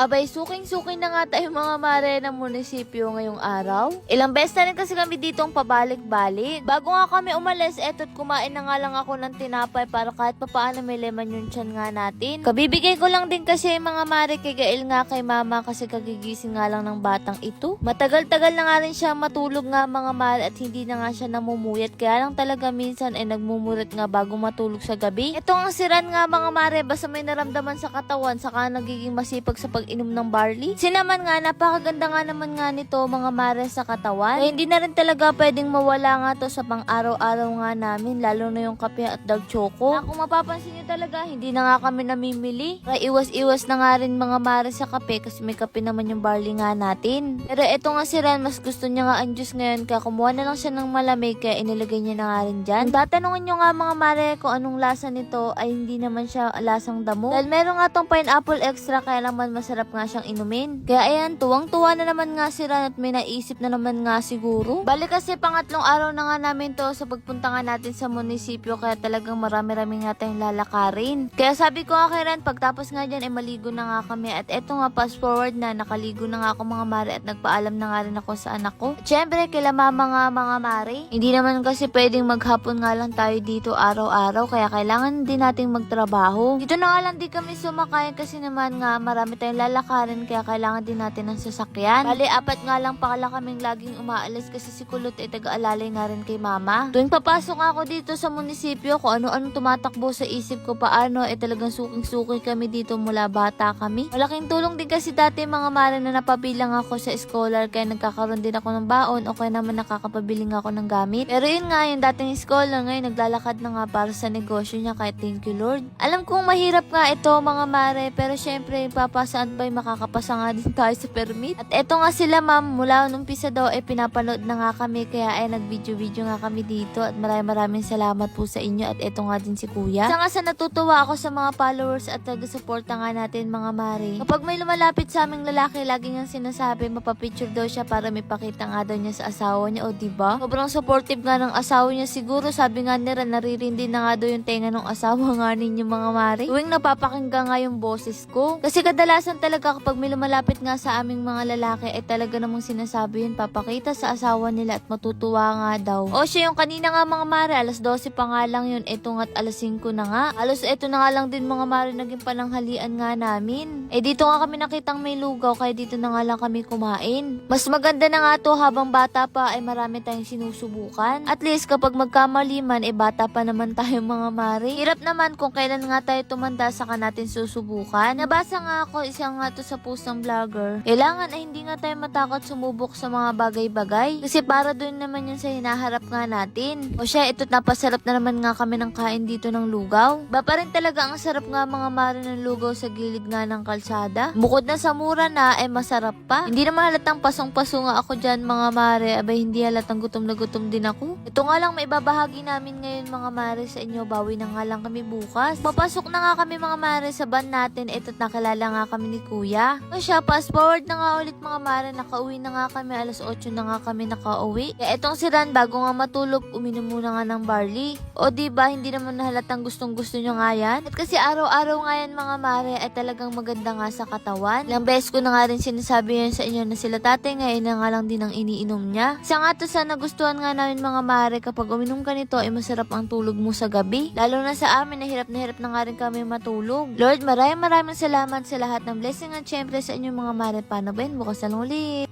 Abay, suking-suking na nga tayo mga mare ng munisipyo ngayong araw. Ilang beses na rin kasi kami ditong pabalik-balik. Bago nga kami umalis, eto't kumain na nga lang ako ng tinapay para kahit papaano may leman yung tiyan nga natin. Kabibigay ko lang din kasi mga mare kay Gael nga kay mama kasi kagigising nga lang ng batang ito. Matagal-tagal na nga rin siya matulog nga mga mare at hindi na nga siya namumuyat. Kaya lang talaga minsan ay nagmumulat nga bago matulog sa gabi. Ito ang siran nga mga mare basta may naramdaman sa katawan saka nagiging masipag sa pag-inom ng barley. Sinaman nga napakaganda nga naman nga nito mga mare sa katawan. Kaya hindi na rin talaga pwedeng mawala nga to sa pang-araw-araw nga namin lalo na yung kape at dark choco. Na kung mapapansin niyo talaga hindi na nga kami namimili. Kaya iwas-iwas na nga rin mga mare sa kape kasi may kape naman yung barley nga natin. Pero eto nga si Ran mas gusto niya nga ang juice ngayon kaya kumuha na lang siya ng malamig kaya inilagay niya na nga rin dyan. Kung tatanungin nyo nga mga mare kung anong lasa nito ay hindi naman siya lasang damo. Dahil meron nga tong pineapple extra kaya naman masarap nga siyang inumin. Kaya ayan, tuwang-tuwa na naman nga si Ran at may naisip na naman nga siguro. Balik kasi pangatlong araw na nga namin to sa pagpunta nga natin sa munisipyo kaya talagang marami-rami nga tayong lalakarin. Kaya sabi ko nga kay Ran, pagtapos nga dyan ay maligo na nga kami at eto nga fast forward na nakaligo na nga ako mga mare at nagpaalam na nga rin ako sa anak ko. At syempre, kila mama nga mga mare. Hindi naman kasi pwedeng maghapon nga lang tayo dito araw-araw kaya kailangan din nating magtrabaho. Dito na nga lang di kami sumakay kasi naman nga marami tayong lalakarin kaya kailangan din natin ng sasakyan. Bali, apat nga lang pala kaming laging umaalis kasi si Kulot ay taga-alalay nga rin kay mama. Tuwing papasok ako dito sa munisipyo, kung ano-ano tumatakbo sa isip ko paano, eh talagang suking-suki kami dito mula bata kami. Malaking tulong din kasi dati mga mare na napabilang ako sa scholar kaya nagkakaroon din ako ng baon o kaya naman nakakapabiling ako ng gamit. Pero yun nga, yung dating scholar ngayon naglalakad na nga para sa negosyo niya kaya thank you Lord. Alam kong mahirap nga ito mga mare pero syempre papasaan ba makakapasa nga din tayo sa permit. At eto nga sila ma'am, mula nung pisa daw eh pinapanood na nga kami kaya ay nag-video-video nga kami dito at maraming maraming salamat po sa inyo at eto nga din si kuya. Isa nga sa natutuwa ako sa mga followers at taga-suporta nga natin mga mare. Kapag may lumalapit sa aming lalaki, lagi niyang sinasabi mapapicture daw siya para may pakita nga daw niya sa asawa niya o diba? Sobrang supportive nga ng asawa niya siguro sabi nga nila naririndi na nga daw yung tenga ng asawa nga ninyo mga mare. Tuwing napapakinggan nga yung boses ko. Kasi kadalasan talaga kapag may lumalapit nga sa aming mga lalaki ay talaga namang sinasabi yun papakita sa asawa nila at matutuwa nga daw. O siya yung kanina nga mga mare alas 12 pa nga lang yun eto nga't alas 5 na nga. Alos eto na nga lang din mga mare naging pananghalian nga namin. Eh dito nga kami nakitang may lugaw kaya dito na nga lang kami kumain. Mas maganda na nga to habang bata pa ay marami tayong sinusubukan. At least kapag magkamali man eh bata pa naman tayo mga mare. Hirap naman kung kailan nga tayo tumanda saka natin susubukan. Nabasa nga ako isang nga to sa post ng vlogger. Kailangan ay hindi nga tayo matakot sumubok sa mga bagay-bagay. Kasi para doon naman yun sa hinaharap nga natin. O siya, ito't napasarap na naman nga kami ng kain dito ng lugaw. Ba pa rin talaga ang sarap nga mga mare ng lugaw sa gilid nga ng kalsada. Bukod na sa mura na, eh masarap pa. Hindi naman halatang pasong-paso nga ako dyan mga mare. Abay, hindi halatang gutom na gutom din ako. Ito nga lang may babahagi namin ngayon mga mare sa inyo. Bawi na nga lang kami bukas. Papasok na nga kami mga mare sa van natin. Ito't nakilala nga kami ni kuya. O siya, fast forward na nga ulit mga mare. Nakauwi na nga kami. Alas 8 na nga kami nakauwi. Kaya itong si Ran, bago nga matulog, uminom muna nga ng barley. O di ba hindi naman halatang gustong gusto nyo nga yan? At kasi araw-araw nga yan mga mare ay talagang maganda nga sa katawan. Ilang beses ko na nga rin sinasabi yan sa inyo na sila tatay ngayon na nga lang din ang iniinom niya. Isa nga to sa nagustuhan nga namin mga mare kapag uminom ka nito ay masarap ang tulog mo sa gabi. Lalo na sa amin na hirap na hirap na nga rin kami matulog. Lord, maraming maraming salamat sa lahat ng blessing at syempre sa inyong mga mare. Paano ba? Bukas na ulit.